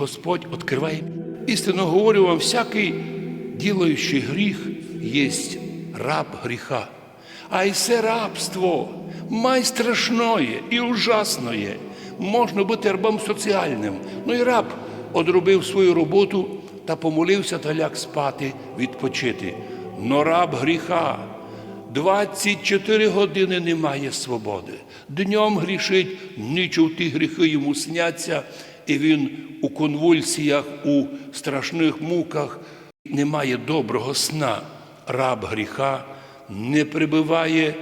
Господь відкриває. Істинно говорю вам, всякий ділаючий гріх є раб гріха. А і це рабство майстрашное і ужасное. Можна бути рабом соціальним. Ну і раб одробив свою роботу та помолився та ляг спати, відпочити. Но раб гріха 24 години немає свободи. Днем грішить, нічого ті гріхи йому сняться, і він у конвульсіях, у страшних муках немає доброго сна. Раб гріха не прибиває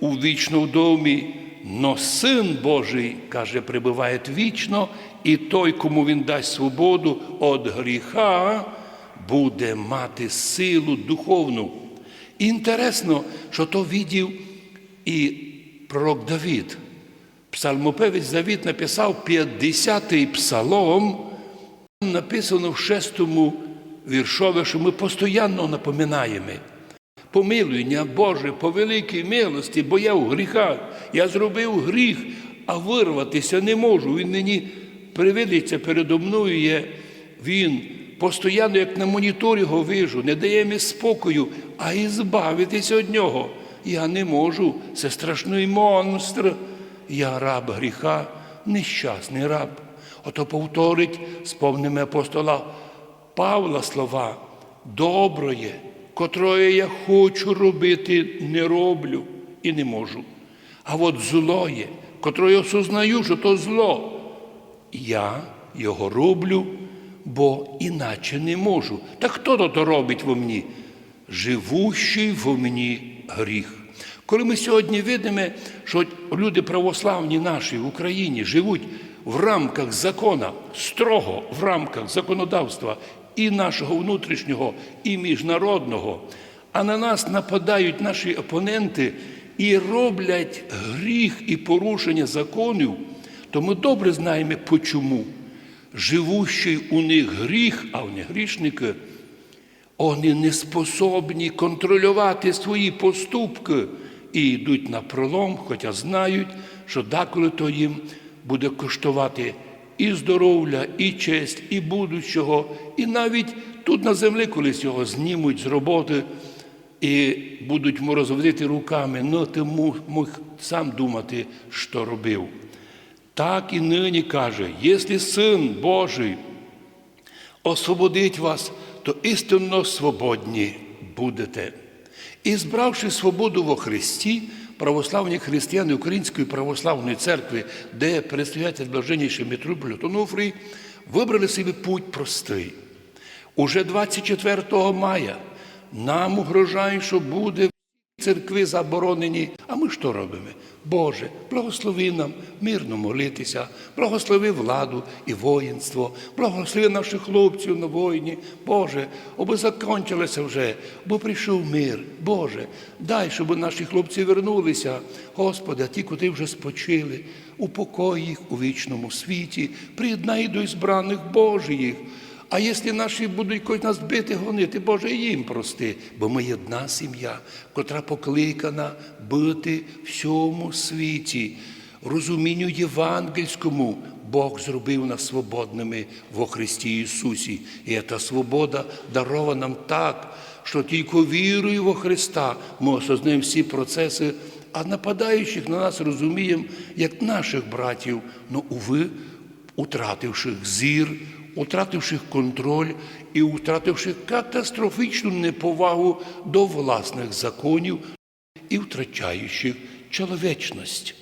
у вічному домі, но син Божий, каже, прибиває вічно, і той, кому він дасть свободу від гріха, буде мати силу духовну. І інтересно, що то відів і пророк Давід. Псалмопевець Давід написав 50-й псалом, написано в шестому віршові, що ми постійно напоминаємо. Помилуйня Боже, по великій милості, бо я в гріхах, я зробив гріх, а вирватися не можу. Він мені привидиться передо мною є. Він постійно, як на моніторі його вижу, не дає мені спокою, а і збавитися від нього. Я не можу. Це страшний монстр. Я раб гріха, нещасний раб. Ото повторить з повними апостола Павла слова доброє, котроє я хочу робити, не роблю і не можу. А от злоє, котроє осознаю, що то зло, я його роблю, бо іначе не можу. Та хто то робить во мені? Живущий во мені гріх. Коли ми сьогодні видимо, що люди православні наші в Україні живуть в рамках закона, строго в рамках законодавства і нашого внутрішнього, і міжнародного, а на нас нападають наші опоненти і роблять гріх і порушення законів, то ми добре знаємо, почому. Живущий у них гріх, а вони грішники, вони не способні контролювати свої поступки і йдуть на пролом, хоча знають, що деколи то їм буде коштувати і здоров'я, і честь, і будущого, і навіть тут на землі колись його знімуть з роботи і будуть розводити руками, ну ти мог сам думати, що робив. Так і нині каже, якщо Син Божий освободить вас, то істинно свободні будете. І збравши свободу во Христі, православні християни Української православної церкви, де предстоятель блаженніший митрополит Онуфрій, вибрали собі путь простий. Уже 24 мая нам угрожає, що буде церкви заборонені. А ми що робимо? Боже, благослови нам мирно молитися, благослови владу і воїнство, благослови наших хлопців на воїні. Боже, аби закончилося вже, бо прийшов мир. Боже, дай, щоб наші хлопці вернулися. Господи, а ті, куди вже спочили, упокой їх у вічному світі, приєднай до збраних Божиїх. А якщо наші будуть когось нас бити, гонити, Боже, їм прости, бо ми є одна сім'я, котра покликана бити всьому світі. Розумінню євангельському Бог зробив нас свободними во Христі Ісусі. І ця свобода дарована нам так, що тільки вірою во Христа ми осознаємо всі процеси, а нападаючих на нас розуміємо, як наших братів, ну, уви, утративших зір утративши контроль і втративши катастрофічну неповагу до власних законів і втрачаючи чоловічність.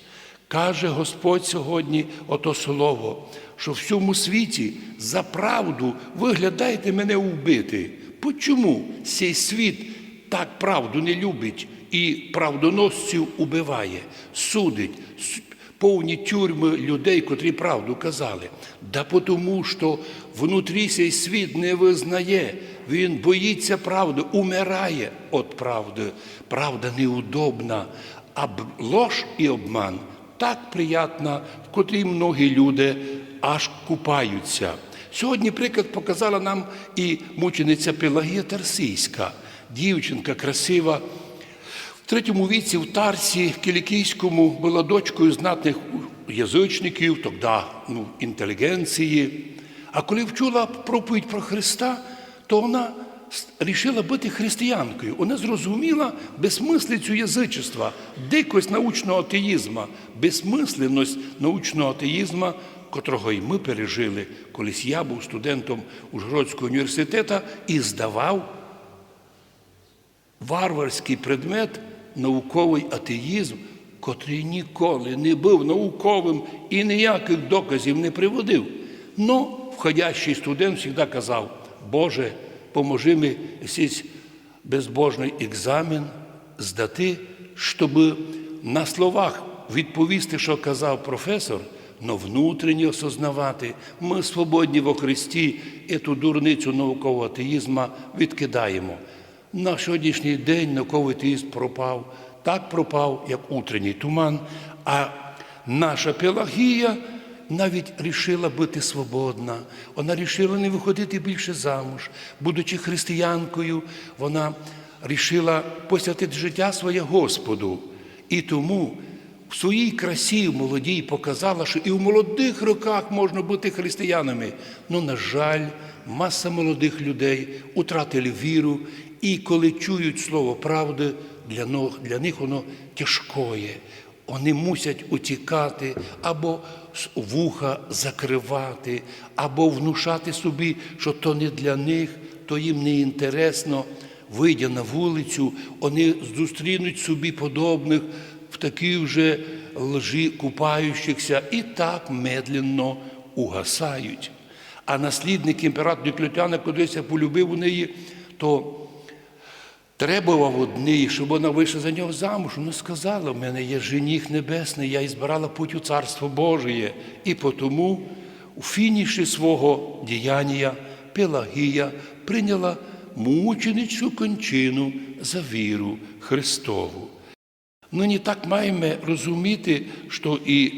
Каже Господь сьогодні ото слово, що в всьому світі за правду ви глядаєте мене вбити. Почому цей світ так правду не любить і правдоносців убиває, судить? Повні тюрми людей, котрі правду казали. Да тому, що внутрі цей світ не визнає, він боїться правди, умирає від правди. Правда неудобна, а лож і обман так приятна, в котрій многі люди аж купаються. Сьогодні приклад показала нам і мучениця Пелагія Тарсійська, дівчинка красива третьому віці в Тарсі Кілікійському була дочкою знатних язичників, тоді ну, інтелігенції. А коли вчула проповідь про Христа, то вона рішила бути християнкою. Вона зрозуміла безсмислицю язичества, дикость научного атеїзму, безсмисленність научного атеїзму, котрого і ми пережили. Колись я був студентом Ужгородського університету і здавав варварський предмет науковий атеїзм, котрий ніколи не був науковим і ніяких доказів не приводив. Но входящий студент завжди казав, Боже, поможи мені безбожний екзамен здати, щоб на словах відповісти, що казав професор, но внутрішньо осознавати, ми свободні во Христі, і ту дурницю наукового атеїзму відкидаємо. На сьогоднішній день науковий атеїзм пропав, так пропав, як утренній туман, а наша Пелагія навіть рішила бути свободна. Вона рішила не виходити більше замуж. Будучи християнкою, вона рішила посвятити життя своє Господу. І тому в своїй красі в молодій показала, що і в молодих роках можна бути християнами. Ну, на жаль, маса молодих людей утратили віру, і коли чують слово правди, для но- для них воно тяжкоє. Вони мусять утікати або вуха закривати, або внушати собі, що то не для них, то їм не інтересно. Вийдя на вулицю, вони зустрінуть собі подобних в такій вже лжі купаючихся і так медленно угасають. А наслідник імператор Діклетяна кудись полюбив у неї, то требував од неї, щоб вона вийшла за нього замуж. Вона сказала, в мене є жених небесний, я і збирала путь у Царство Божие. І потому у фініші свого діяння Пелагія прийняла мученичу кончину за віру Христову. Нині так маємо розуміти, що і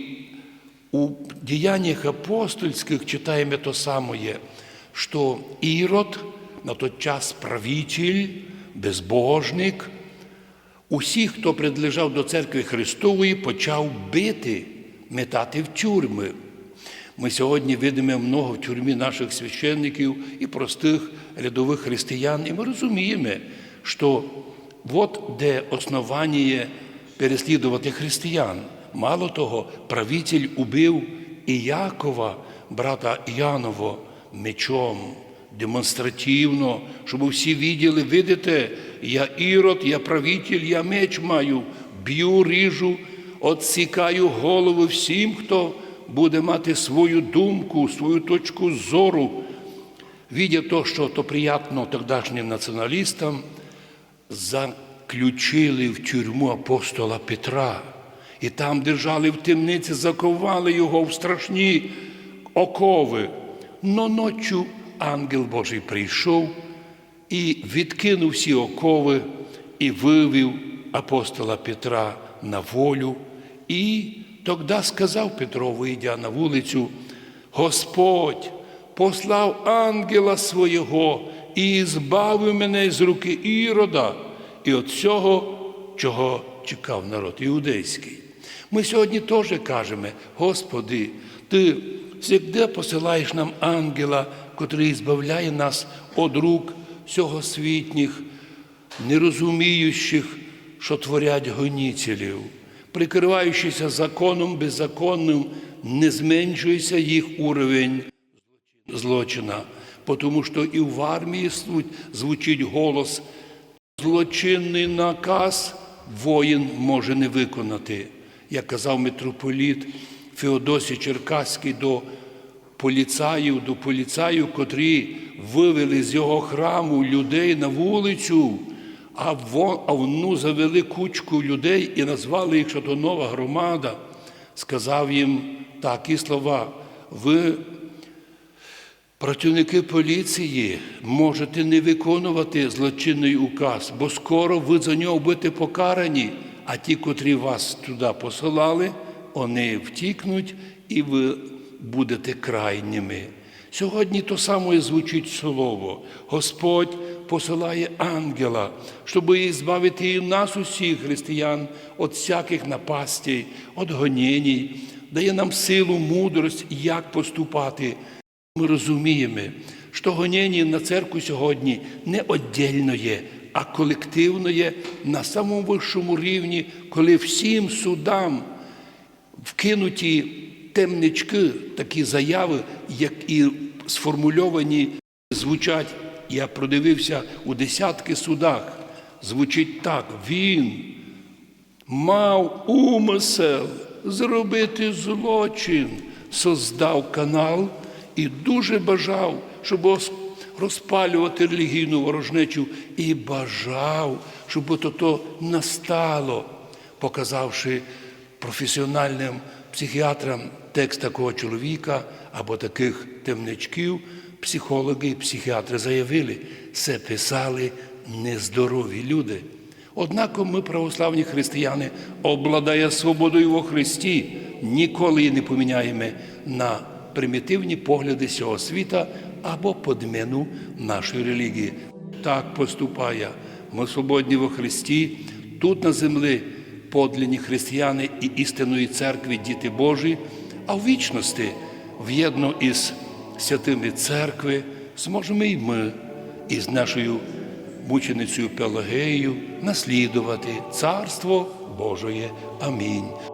у діяннях апостольських читаємо то саме, що Ірод на той час правитель, безбожник, усіх, хто принадлежав до церкви Христової, почав бити, метати в тюрми. Ми сьогодні видимо много в тюрмі наших священників і простих рядових християн, і ми розуміємо, що от де основання переслідувати християн. Мало того, правитель убив і Якова, брата Яново, мечом демонстративно, щоб всі виділи, видите, я ірод, я правитель, я меч маю, б'ю, ріжу, отсікаю голови всім, хто буде мати свою думку, свою точку зору. Видя то, що то приятно тогдашнім націоналістам, заключили в тюрму апостола Петра. І там держали в темниці, заковали його в страшні окови. Но ночі ангел Божий прийшов і відкинув всі окови і вивів апостола Петра на волю. І тоді сказав Петро, вийдя на вулицю, Господь послав ангела свого і збавив мене з руки Ірода і від цього, чого чекав народ іудейський. Ми сьогодні теж кажемо, Господи, Ти завжди посилаєш нам ангела, котрий збавляє нас від рук сьогосвітніх, нерозуміючих, що творять гоніцелів, прикриваючися законом беззаконним, не зменшується їх уровень злочина, тому що і в армії звучить голос, злочинний наказ воїн може не виконати. Як казав митрополіт Феодосій Черкаський до поліцаїв, до поліцаїв, котрі вивели з його храму людей на вулицю, а вну завели кучку людей і назвали їх, що то нова громада, сказав їм такі слова. Ви Працівники поліції можете не виконувати злочинний указ, бо скоро ви за нього будете покарані, а ті, котрі вас туди посилали, вони втікнуть і ви будете крайніми. Сьогодні то саме звучить слово. Господь посилає ангела, щоб збавити і нас, усіх християн, від всяких напастей, від гонєній, дає нам силу, мудрость, як поступати. Ми розуміємо, що гоніння на церкву сьогодні не віддільно є, а колективно є на самому вищому рівні, коли всім судам вкинуті темнички, такі заяви, як і сформульовані, звучать. Я продивився у десятки судах. Звучить так: він мав умисел зробити злочин, создав канал і дуже бажав, щоб розпалювати релігійну ворожнечу, і бажав, щоб ото настало, показавши професіональним психіатрам текст такого чоловіка або таких темничків, психологи і психіатри заявили, це писали нездорові люди. Однако ми, православні християни, обладає свободою во Христі, ніколи не поміняємо на примітивні погляди цього світа або подміну нашої релігії. Так поступає. Ми свободні во Христі, тут на землі подлинні християни і істинної церкви, діти Божі, а в вічності, в'єдно із святими церкви, зможемо і ми із нашою мученицею Пелагеєю наслідувати Царство Божоє. Амінь.